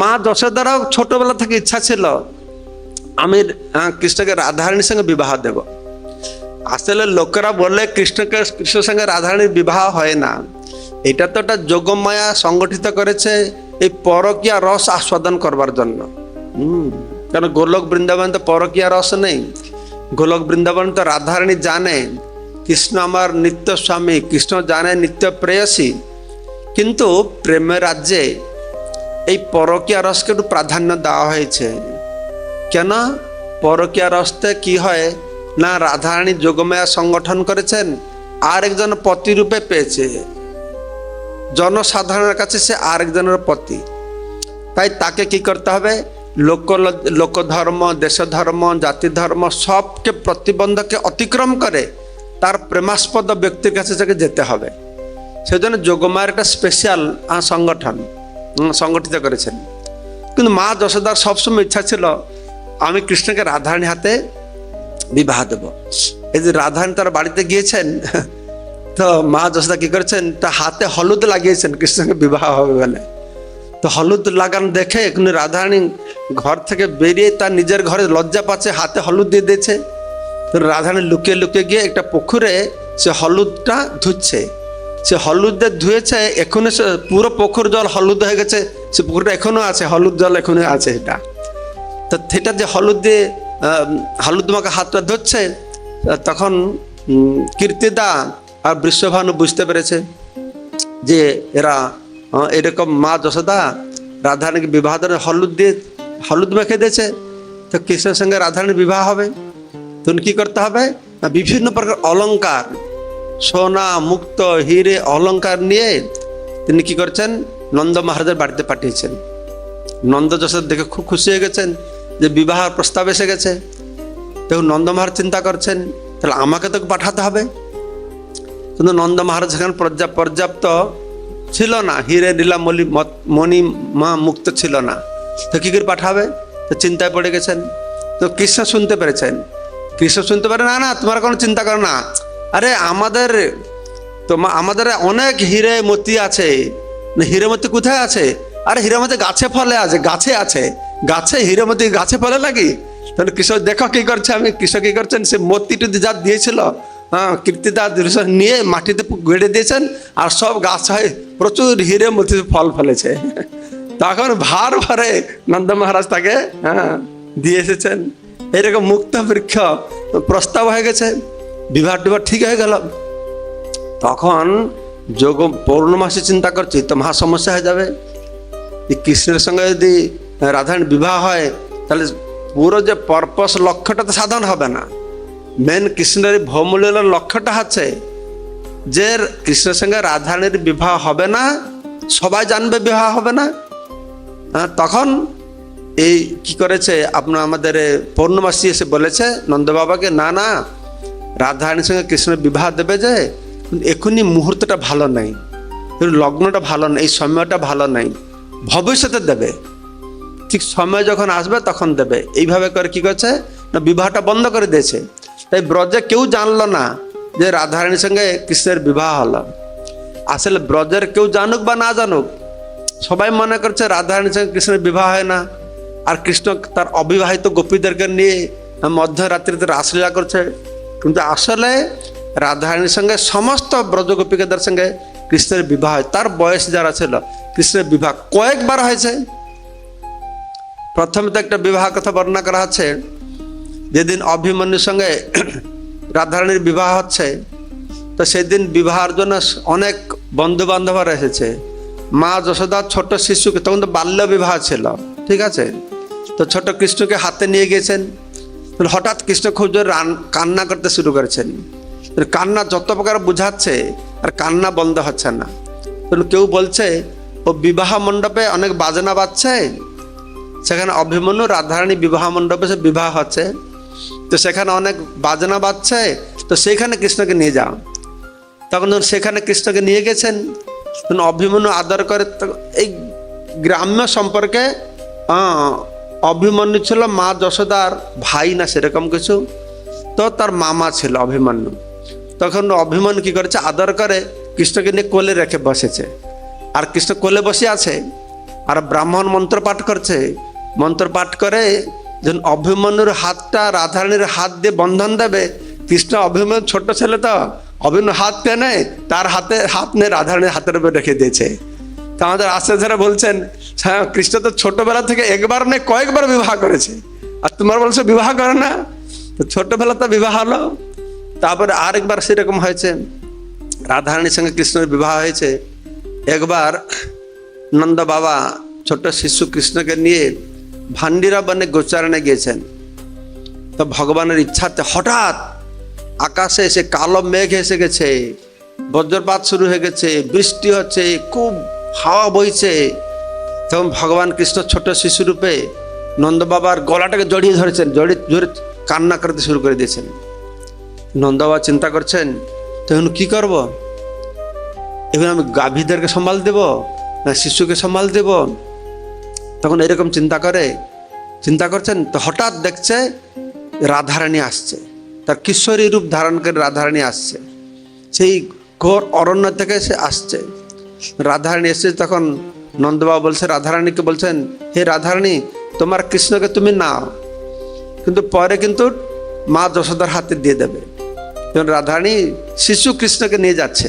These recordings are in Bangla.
মা যশোদারাও ছোটবেলা থেকে ইচ্ছা ছিল আমি কৃষ্ণকে রাধারানীর সঙ্গে বিবাহ দেব। আসলে লোকেরা বলে কৃষ্ণকে, কৃষ্ণের সঙ্গে রাধারানীর বিবাহ হয় না। এটা তো একটা যোগমায়া সংগঠিত করেছে এই পরকীয়া রস আস্বাদন করবার জন্য। হুম কারণ গোলক বৃন্দাবন তো পরকীয়া রস নেই। গোলক বৃন্দাবন তো রাধারানী জানে, কৃষ্ণ আমার নিত্য স্বামী, কৃষ্ণ জানে নিত্য প্রেয়সী। কিন্তু প্রেমের রাজ্যে এই পরকীয়া রসকে একটু প্রাধান্য দেওয়া হয়েছে। কেন? পরকীয়া রসতে কি হয়? না রাধারানী যোগমায়া সংগঠন করেছেন? আর একজন পতি রূপে পেয়েছে। জনসাধারণের কাছে সে আরেকজনের পতি। তাই তাকে কি করতে হবে? লোক লোকধর্ম দেশ ধর্ম জাতি ধর্ম সবকে প্রতিবন্ধকে অতিক্রম করে তার প্রেমাস্পদ ব্যক্তির কাছে তাকে যেতে হবে। সেজন্য যোগমায়ের একটা স্পেশাল সংগঠন। সংগঠিত করেছেন। কিন্তু মা যশোদার সবসময় ইচ্ছা ছিল, আমি কৃষ্ণকে রাধারানী হাতে বিবাহ দেব। এই যে রাধারানী তার বাড়িতে গিয়েছেন, তো মা যশোদা কি করেছেন তা হাতে হলুদ লাগিয়েছেন, কৃষ্ণকে বিবাহ হবে বলে। তো হলুদ লাগান দেখে এখানে রাধারানী ঘর থেকে বেরিয়ে তার নিজের ঘরে লজ্জা পাচ্ছে, হাতে হলুদ দিয়ে দিয়েছে। তো রাধারানী লুকিয়ে লুকিয়ে গিয়ে একটা পুকুরে সে হলুদটা ধুচ্ছে। সে হলুদ দিয়ে ধুয়েছে এখনও পুরো পুকুর জল হলুদ হয়ে গেছে, সে পুকুরটা এখনও আছে, হলুদ জল এখনও আছে এটা। তো সেটা যে হলুদ দিয়ে হলুদ মাখা হাতটা ধরছে তখন কীর্তিদা আর বৃষভানু বুঝতে পেরেছে যে এরা এরকম মা যশোদা রাধারানীকে বিবাহ ধরে হলুদ দিয়ে, হলুদ মেখে দিয়েছে, তো কৃষ্ণের সঙ্গে রাধারানীর বিবাহ হবে। তখন কি করতে হবে? বিভিন্ন প্রকার অলংকার সোনা মুক্ত হিরে অলংকার নিয়ে তিনি কি করছেন? নন্দ মহারাজের বাড়িতে পাঠিয়েছেন। নন্দ যশোদ দেখে খুব খুশি হয়ে গেছেন যে বিবাহের প্রস্তাব এসে গেছে। দেখুন, নন্দ মহারাজ চিন্তা করছেন, তাহলে আমাকে তো পাঠাতে হবে। কিন্তু নন্দ মহারাজ সেখানে পর্যাপ্ত ছিল না। হিরে, নীলা, মলি মণি, মা মুক্ত ছিল না। তো কি করে পাঠাবে? তো চিন্তায় পড়ে গেছেন। তো কৃষ্ণ শুনতে পেরেছেন। কৃষ্ণ শুনতে পারে, না না, তোমার কোনো চিন্তা করো না। আরে আমাদের তোমা আমাদের অনেক হিরে মতি আছে। হিরে মতি কোথায় আছে? আরে হিরে মতি গাছে ফলে আছে, গাছে আছে। গাছে, হিরে মতি গাছে ফলে নাকি? তাহলে কৃষক দেখো কি করছে আমি। কৃষক কি করছেন? সে মতিটি যা দিয়েছিল হ্যাঁ কীর্তিদা নিয়ে মাটিতে গেড়ে দিয়েছেন আর সব গাছ হয় প্রচুর হিরে মতি ফল ফলেছে। তখন ভার ভরে নন্দ মহারাজ তাকে হ্যাঁ দিয়ে এসেছেন। এরকম মুক্ত বৃক্ষ প্রস্তাব হয়ে গেছে। বিবাহ টিবাহ ঠিক হয়ে গেল। তখন যোগ পৌর্ণমাসে চিন্তা করছি, তো মহা সমস্যা হয়ে যাবে। কৃষ্ণের সঙ্গে যদি রাধারানী বিবাহ হয়, তাহলে পুরো যে পারপস লক্ষ্যটা তো সাধন হবে না। মেন কৃষ্ণের ভৌমূল্যের লক্ষ্যটা আছে যে কৃষ্ণের সঙ্গে রাধারানীর বিবাহ হবে না, সবাই জানবে বিবাহ হবে না। তখন এই কি করেছে, আপনার আমাদের পৌর্ণমাসী এসে বলেছে, নন্দবাবাকে, না না রাধারানীর সঙ্গে কৃষ্ণের বিবাহ দেবে যে এখনই মুহূর্তটা ভালো নাই, লগ্নটা ভালো নেই, এই সময়টা ভালো নাই, ভবিষ্যতে দেবে। ঠিক সময় যখন আসবে তখন দেবে। এইভাবে করে কি করছে? না, বিবাহটা বন্ধ করে দিয়েছে। তাই ব্রজে কেউ জানলো না যে রাধারানীর সঙ্গে কৃষ্ণের বিবাহ হলো। আসলে ব্রজের কেউ জানুক বা না জানুক, সবাই মনে করছে রাধারানীর সঙ্গে কৃষ্ণের বিবাহ হয় না। আর কৃষ্ণ তার অবিবাহিত গোপীদেরকে নিয়ে মধ্যরাত্রিতে রাসলীলা করছে। কিন্তু আসলে রাধারানীর সঙ্গে সমস্ত ব্রজ গোপীকাদের সঙ্গে কৃষ্ণের বিবাহ হয়। তার বয়স যারা ছিল, কৃষ্ণের বিবাহ কয়েকবার হয়েছে। প্রথমে তো একটা বিবাহ কথা বর্ণনা করা হচ্ছে, যেদিন অভিমন্যুর সঙ্গে রাধারানীর বিবাহ হচ্ছে, তো সেদিন বিবাহের জন্য অনেক বন্ধু বান্ধবরা এসেছে। মা যশোদা ছোট শিশুকে, তখন তো বাল্য বিবাহ ছিল, ঠিক আছে? তো ছোট কৃষ্ণকে হাতে নিয়ে গিয়েছেন। তো হঠাৎ কৃষ্ণ খুব কান্না করতে শুরু করেছেন। কান্না যত প্রকার বুঝাচ্ছে, আর কান্না বন্ধ হচ্ছে না। কেউ বলছে, ও বিবাহ মণ্ডপে অনেক বাজনা বাজছে? সেখানে অভিমন্যু, রাধারানী বিবাহ মণ্ডপে সে বিবাহ হচ্ছে। তো সেখানে অনেক বাজনা বাজছে, তো সেখানে কৃষ্ণকে নিয়ে যাও। তখন যখন সেখানে কৃষ্ণকে নিয়ে গেছেন। অভিমন্যু আদর করে এই গ্রাম্য সম্পর্কে অভিমন্যু ছিল মা যশোদার ভাই না সেরকম কিছু। তো তার মামা ছিল অভিমন্যু। তখন অভিমন্যু কি করেছে? আদর করে কৃষ্ণকে নিয়ে কোলে রেখে বসেছে। আর কৃষ্ণ কোলে বসে আছে আর ব্রাহ্মণ মন্ত্র পাঠ করছে। মন্ত্র পাঠ করে যখন অভিমন্যুর হাতটা রাধারানীর হাত দিয়ে বন্ধন দেবে, কৃষ্ণ অভিমন্যু ছোট ছেলে তো অভিমন্যু হাত টেনে তার হাতে, হাত নিয়ে রাধারানীর হাতের উপরে রেখে দিয়েছে। তা আমাদের আশ্চর্যরা বলছেন হ্যাঁ কৃষ্ণ তো ছোটবেলা থেকে একবার নয় কয়েকবার বিবাহ করেছে। আর তোমার বলছো বিবাহ করে না? তো ছোটবেলা তো বিবাহ হলো। তারপরে আরেকবার সেরকম হয়েছে। রাধারানীর সঙ্গে কৃষ্ণের বিবাহ হয়েছে। একবার নন্দ বাবা ছোট শিশু কৃষ্ণকে নিয়ে ভান্ডিরা বনে গোচারণে গিয়েছেন। তো ভগবানের ইচ্ছাতে হঠাৎ আকাশে এসে কালো মেঘ এসে গেছে, বজ্রপাত শুরু হয়ে গেছে, বৃষ্টি হচ্ছে, খুব হাওয়া বইছে, তখন ভগবান কৃষ্ণ ছোট শিশুরূপে নন্দ বাবার গলাটাকে জড়িয়ে ধরেছেন, জড়িয়ে জোরে কান্না করতে শুরু করে দিয়েছেন। নন্দ বাবা চিন্তা করছেন, তখন কি করব? এবার আমি গাভীদেরকে সম্ভাল দেব না শিশুকে সম্ভাল দেব? তখন এরকম চিন্তা করে, চিন্তা করছেন, তো হঠাৎ দেখছে রাধারানী আসছে। তার কিশোরী রূপ ধারণ করে রাধারানী আসছে। সেই ঘোর অরণ্য থেকে সে আসছে। রাধারানী এসে তখন নন্দবাবু বলছে রাধারানীকে বলছেন, হে রাধারানী, তোমার কৃষ্ণকে তুমি নাও। কিন্তু পরে কিন্তু মা যশোদার হাতে দিয়ে দেবে। তখন রাধারানী শিশু কৃষ্ণকে নিয়ে যাচ্ছে,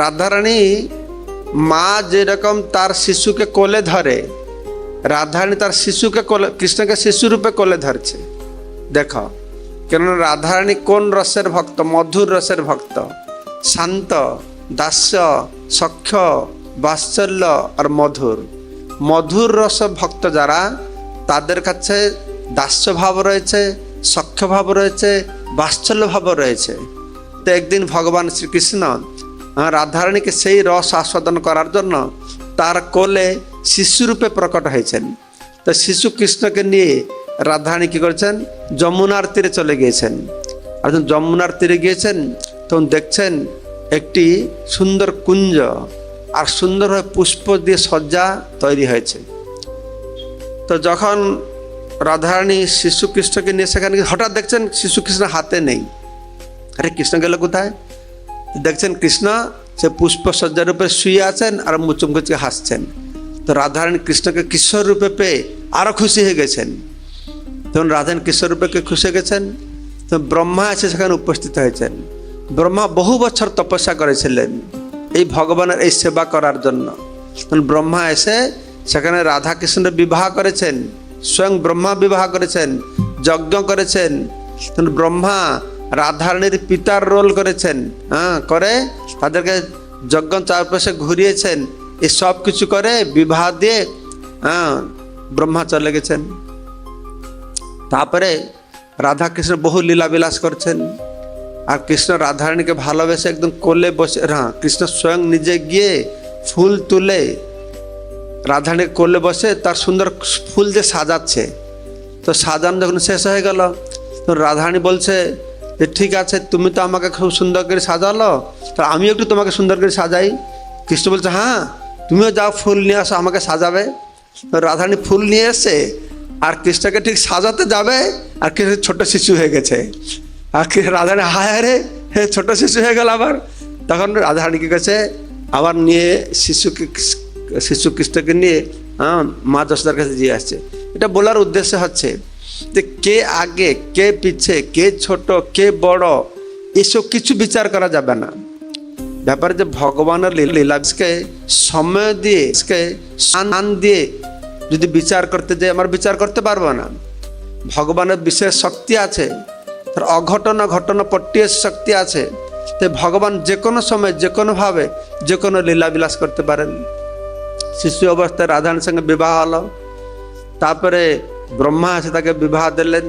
রাধারানী মা যেরকম তার শিশুকে কোলে ধরে, রাধারানী তার শিশুকে কোলে, কৃষ্ণকে শিশু রূপে কোলে ধরছে। দেখো, কেননা রাধারানী কোন রসের ভক্ত? মধুর রসের ভক্ত, শান্ত দাস্য সখ্য বাৎসল্য আর মধুর। মধুর রস ভক্ত যারা তাদের কাছে দাস্য ভাব রয়েছে সখ্য ভাব রয়েছে বাৎসল্য ভাব রয়েছে। তো একদিন ভগবান শ্রীকৃষ্ণ আহ, রাধারানীকে সেই রস আস্বাদন করার জন্য তার কোলে শিশুরূপে প্রকট হয়েছেন। তো শিশু কৃষ্ণকে নিয়ে রাধারানী কী করেছেন? যমুনার তীরে চলে গিয়েছেন। আর যখন যমুনার তীরে গিয়েছেন তখন দেখছেন একটি সুন্দর কুঞ্জ আর সুন্দরভাবে পুষ্প দিয়ে সজ্জা তৈরি হয়েছে। তো যখন রাধারানী শিশু কৃষ্ণকে নিয়ে সেখানে হঠাৎ দেখছেন শিশু কৃষ্ণ হাতে নেই। আরে কৃষ্ণ গেল কোথায়? দেখছেন কৃষ্ণ সে পুষ্প সজ্জার উপরে শুয়ে আছেন আর মুচুম মুচকে হাসছেন। তো রাধারানী কৃষ্ণকে কিশোর রূপে পেয়ে আরও খুশি হয়ে গেছেন। তখন রাধারানী কিশোর রূপে খুশি হয়ে গেছেন? তো ব্রহ্মা এসে সেখানে উপস্থিত হয়েছেন। ব্রহ্মা বহু বছর তপস্যা করেছিলেন এই ভগবানের এই সেবা করার জন্য। ব্রহ্মা এসে সেখানে রাধা কৃষ্ণের বিবাহ করেছেন, স্বয়ং ব্রহ্মা বিবাহ করেছেন, যজ্ঞ করেছেন। ব্রহ্মা রাধারানীর পিতার রোল করেছেন হ্যাঁ করে তাদেরকে যজ্ঞ চারপাশে ঘুরিয়েছেন, এই সব কিছু করে বিবাহ দিয়ে হ্যাঁ ব্রহ্মা চলে গেছেন। তারপরে রাধা কৃষ্ণ বহু লীলা বিলাস করছেন। আর কৃষ্ণ রাধারানীকে ভালোবেসে একদম কোলে বসে হ্যাঁ কৃষ্ণ স্বয়ং নিজে গিয়ে ফুল তুলে রাধারানীর কোলে বসে তার সুন্দর ফুল দিয়ে সাজাচ্ছে। তো সাজানো যখন শেষ হয়ে গেল, তো রাধারানী বলছে যে, ঠিক আছে, তুমি তো আমাকে খুব সুন্দর করে সাজালো, তো আমি একটু তোমাকে সুন্দর করে সাজাই। কৃষ্ণ বলছে হ্যাঁ তুমিও যাও, ফুল নিয়ে আসো, আমাকে সাজাবে। রাধারানী ফুল নিয়ে এসে আর কৃষ্ণকে ঠিক সাজাতে যাবে, আর কৃষ্ণ ছোট শিশু হয়ে গেছে। রাধারানী, হায় রে, হে ছোট শিশু হয়ে গেল আবার। তখন রাধারানী কি গেছে আবার নিয়ে শিশুকে শিশু কৃষ্ণকে নিয়ে হ্যাঁ মা যশোদার কাছে দিয়ে আসছে। এটা বলার উদ্দেশ্য হচ্ছে যে কে আগে, কে পিছে, কে ছোট, কে বড়, এসব কিছু বিচার করা যাবে না। ব্যাপারে যে ভগবানের লীলা- লীলাকে সময় দিয়ে কে স্থান দিয়ে যদি বিচার করতে যাই, আমার বিচার করতে পারব না। ভগবানের বিশেষ শক্তি আছে। অঘটন ঘটনা পট্টিয়ে শক্তি আছে তাই ভগবান যে কোনো সময় যে কোনোভাবে যে কোনো লীলা বিলাস করতে পারেন। শিশু অবস্থায় রাধারানীর সঙ্গে বিবাহ হলো, তারপরে ব্রহ্মা আছে তাকে বিবাহ দিলেন।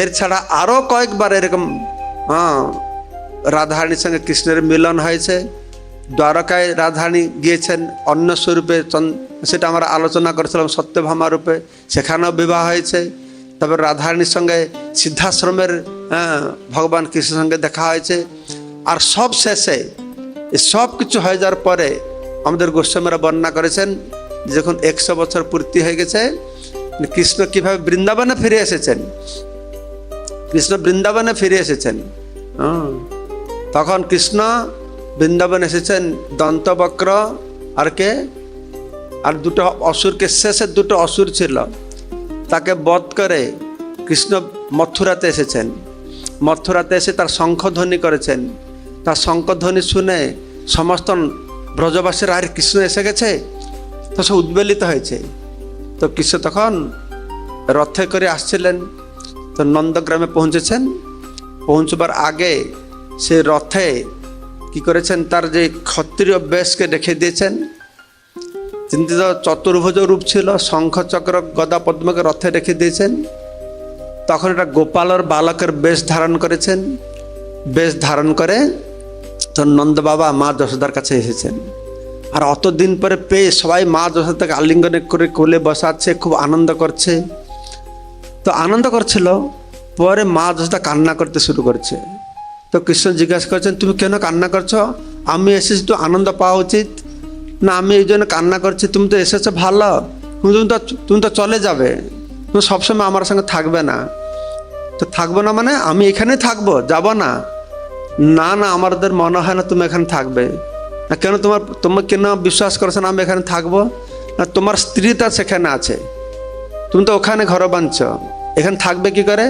এর ছাড়া আরও কয়েকবার এরকম হ্যাঁ রাধারানীর সঙ্গে কৃষ্ণের মিলন হয়েছে। দ্বারকায় রাধারানী গিয়েছেন, অন্য স্বরূপে সেটা আমরা আলোচনা করেছিলাম সত্যভামা রূপে, সেখানেও বিবাহ হয়েছে। তারপর রাধারানীর সঙ্গে সিদ্ধাশ্রমের ভগবান কৃষ্ণের সঙ্গে দেখা হয়েছে। আর সব শেষে সব কিছু হয়ে যাওয়ার পরে আমাদের গোস্বামীরা বর্ণনা করেছেন যখন একশো বছর পূর্তি হয়ে গেছে, কৃষ্ণ কীভাবে বৃন্দাবনে ফিরে এসেছেন? কৃষ্ণ বৃন্দাবনে ফিরে এসেছেন। তখন কৃষ্ণ বৃন্দাবন এসেছেন দন্তবক্র আর কে? আর দুটো অসুরকে, শেষে দুটো অসুর ছিল। তাকে বধ করে কৃষ্ণ মথুরাতে এসেছেন। মথুরাতে এসে তার শঙ্খধ্বনি করেছেন। তার শঙ্খধ্বনি শুনে সমস্ত ব্রজবাসীর আর কৃষ্ণ এসে গেছে, তো সে উদ্বেলিত হয়েছে। তো কৃষ্ণ তখন রথে করে আসছিলেন, তো নন্দগ্রামে পৌঁছেছেন। পৌঁছবার আগে সে রথে কি করেছেন, তার যে ক্ষত্রিয় বেশকে রেখে দিয়েছেন তিনি তো চতুর্ভুজ রূপ ছিল, শঙ্খ চক্র গদা পদ্মকে রথে রেখে দিয়েছেন। তখন এটা গোপালর বালকের বেশ ধারণ করেছেন। বেশ ধারণ করে তো নন্দ বাবা মা যশোদার কাছে এসেছেন। আর অতদিন পরে পেয়ে সবাই মা যশোদাকে আলিঙ্গনে করে কোলে বসাচ্ছে, খুব আনন্দ করছে। তো আনন্দ করছিল, পরে মা যশোদা কান্না করতে শুরু করছে। তো কৃষ্ণ জিজ্ঞাসা করছেন, তুমি কেন কান্না করছ? আমি এসেছি তো আনন্দ পাওয়া উচিত। না, আমি এই জন্য কান্না করছি, তুমি তো এসেছ ভালো। তুমি তুমি তো তুমি তো চলে যাবে। তুমি সবসময় আমার সঙ্গে থাকবে না। তো থাকব না মানে? আমি এখানে থাকব, যাব না। না না, আমাদের মনে হয় না তুমি এখানে থাকবে। না, কেন তোমার তোমার কেন বিশ্বাস করছ না আমি এখানে থাকব? না, তোমার স্ত্রী তা সেখানে আছে। তুমি তো ওখানে ঘর বাঁধছ। এখানে থাকবে কি করে?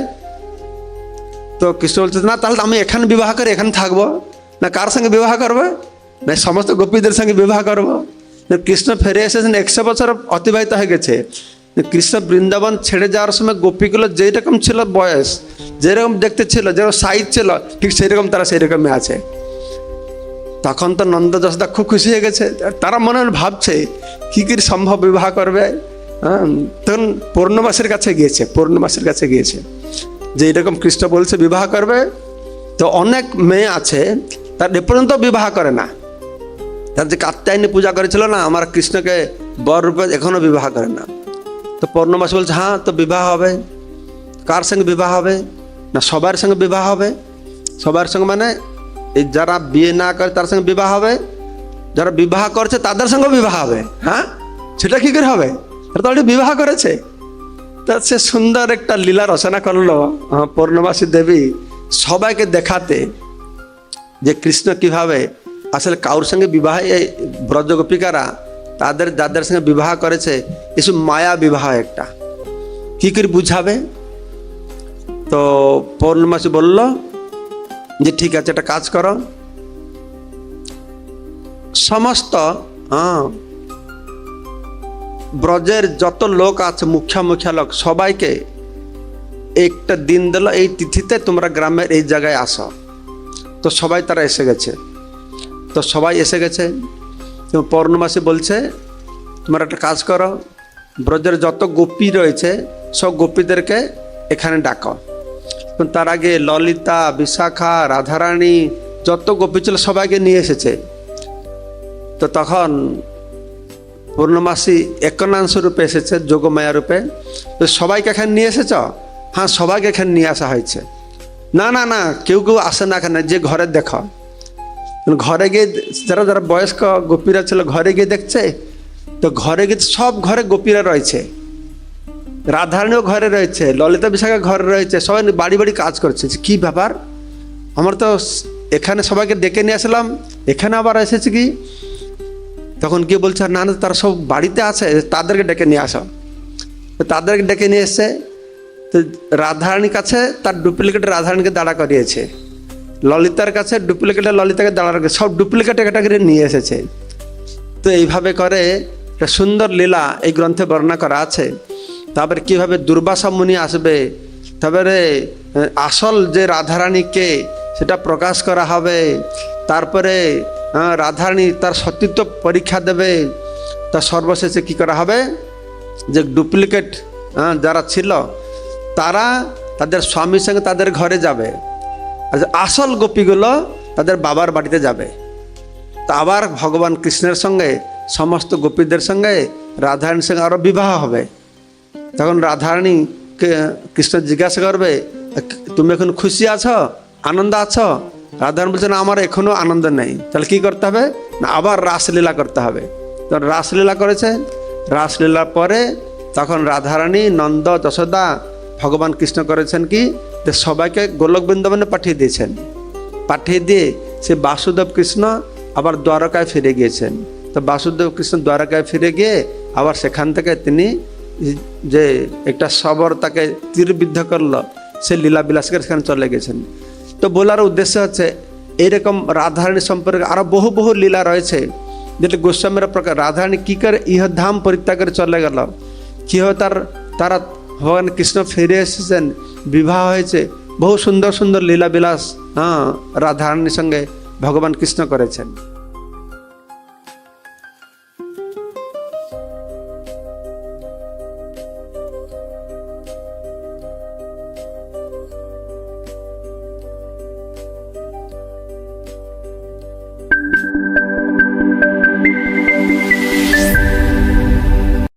তো কৃষ্ণ বলছে না, তাহলে আমি এখানে বিবাহ করে এখানে থাকব। না, কার সঙ্গে বিবাহ করবে? না, সমস্ত গোপীদের সঙ্গে বিবাহ করব। কৃষ্ণ ফিরে এসেছেন একশো বছর অতিবাহিত হয়ে গেছে। কৃষ্ণ বৃন্দাবন ছেড়ে যাওয়ার সময় গোপীগুলো যেই রকম ছিল বয়স, যেরকম দেখতে ছিল, যেরকম সাইজ ছিল, ঠিক সেই রকম তারা সেই রকমই আছে। তখন তো নন্দ যশোদা খুব খুশি হয়ে গেছে। তারা মনে মনে ভাবছে, কি কি সম্ভব বিবাহ করবে? হ্যাঁ তখন পূর্ণমাসের কাছে গিয়েছে পূর্ণমাসের কাছে গিয়েছে। যে এরকম কৃষ্ণ বলছে, বিবাহ করবে? তো অনেক মেয়ে আছে, তার এ পর্যন্ত বিবাহ করে না। তার যে কাত্যায়নী পূজা করেছিল না আমার কৃষ্ণকে বর রূপে এখনও বিবাহ করে না। তো পূর্ণমাসী বলছে হ্যাঁ তো বিবাহ হবে। কার সঙ্গে বিবাহ হবে? না সবার সঙ্গে বিবাহ হবে? সবার সঙ্গে মানে এই যারা বিয়ে না করে তার সঙ্গে বিবাহ হবে? যারা বিবাহ করছে তাদের সঙ্গে বিবাহ হবে। হ্যাঁ? সেটা কি করে হবে? তারা তো already বিবাহ করেছে। তা সে সুন্দর একটা লীলা রচনা করল আহ, পূর্ণবাসী দেবী সবাইকে দেখাতে যে কৃষ্ণ কীভাবে আসলে কারোর সঙ্গে বিবাহ এই ব্রজগোপিকারা তাদের, যাদের সঙ্গে বিবাহ করেছে এসব মায়া বিবাহ একটা। কি করে বুঝাবে? তো পৌর্ণমাসী বলল যে, ঠিক আছে, একটা কাজ করো। সমস্ত হ্যাঁ ব্রজের যত লোক আছে, মুখ্যা মুখ্যা লোক, সবাইকে একটা দিন দিল, এই তিথিতে তোমরা গ্রামের এই জায়গায় আসো। তো সবাই তারা এসে গেছে। তো সবাই এসে গেছে। তো পৌর্ণমাসী বলছে, তোমরা একটা কাজ করো, ব্রজের যত গোপী রয়েছে, সব গোপীদেরকে এখানে ডাকো। তার আগে ললিতা, বিশাখা, রাধারানী, যত গোপী ছিল সবাইকে নিয়ে এসেছে। তো তখন পূর্ণমাসী একনাংশ রূপে এসেছে, যোগমায়া রূপে। তো সবাইকে এখানে নিয়ে এসেছ? হ্যাঁ সবাইকে এখানে নিয়ে আসা হয়েছে। না না না, কেউ কেউ আসে না এখানে, যে ঘরে দেখো। ঘরে গিয়ে যারা যারা বয়স্ক গোপীরা ছিল, ঘরে গিয়ে দেখছে, তো ঘরে গিয়ে সব ঘরে গোপীরা রয়েছে। রাধারানীও ঘরে রয়েছে ললিতা বিশাখা ঘরে রয়েছে, সবাই বাড়ি বাড়ি কাজ করছে। কি ব্যাপার? আমার তো এখানে সবাইকে ডেকে নিয়ে আসলাম, এখানে আবার এসেছে কি? তখন কে বলছে, না না, তারা সব বাড়িতে আছে, তাদেরকে ডেকে নিয়ে আসো। তো তাদেরকে ডেকে নিয়ে এসছে তো রাধারানীর কাছে তার ডুপ্লিকেট রাধারানীকে দাঁড়া করিয়েছে। ললিতার কাছে, ডুপ্লিকেটে ললিতাকে দাঁড়া রেখে সব ডুপ্লিকেট ক্যাটাগরি নিয়ে এসেছে। তো এইভাবে করে একটা সুন্দর লীলা এই গ্রন্থে বর্ণনা করা আছে। তারপরে কীভাবে দুর্বাসা মুনি আসবে, তারপরে আসল যে রাধারানীকে সেটা প্রকাশ করা হবে, তারপরে রাধারানী তার সতীত্ব পরীক্ষা দেবে, তা সর্বশেষে কি করা হবে? যে ডুপ্লিকেট যারা ছিল, তারা তাদের স্বামীর সঙ্গে তাদের ঘরে যাবে। আর আসল গোপীগুলো তাদের বাবার বাড়িতে যাবে। তা আবার ভগবান কৃষ্ণের সঙ্গে, সমস্ত গোপীদের সঙ্গে রাধারানীর সঙ্গে আরও বিবাহ হবে। তখন রাধারানীকে কৃষ্ণ জিজ্ঞাসা করবে, তুমি এখন খুশি আছো? আনন্দ আছো? রাধারানী বলছে, না, আমার এখনও আনন্দ নেই। তাহলে কী করতে হবে? না, আবার রাসলীলা করতে হবে। তো রাসলীলা করেছে। রাসলীলার পরে তখন রাধারানী নন্দ যশোদা ভগবান কৃষ্ণ করেছেন কি? সবাইকে গোলক বৃন্দাবনে পাঠিয়ে দিয়েছেন। পাঠিয়ে দিয়ে সে বাসুদেব কৃষ্ণ আবার দ্বারকায় ফিরে গিয়েছেন। তো বাসুদেব কৃষ্ণ দ্বারকায় ফিরে গিয়ে আবার সেখান থেকে তিনি যে একটা সবর তাকে তীরবিদ্ধ করল, সে লীলা বিলাসকে সেখানে চলে গেছেন। তো বলার উদ্দেশ্য হচ্ছে এইরকম রাধারানী সম্পর্কে আরও বহু বহু লীলা রয়েছে, যেটা গোস্বামীর প্রকার। রাধারানী কী করে ইহ ধাম পরিত্যাগ করে চলে গেল কীভাবে তার, তারা ভগবান কৃষ্ণ ফিরে এসেছেন, বিবাহ হয়েছে, বহু সুন্দর সুন্দর লীলা বিলাস হ্যাঁ রাধারানীর সঙ্গে ভগবান কৃষ্ণ করেছেন।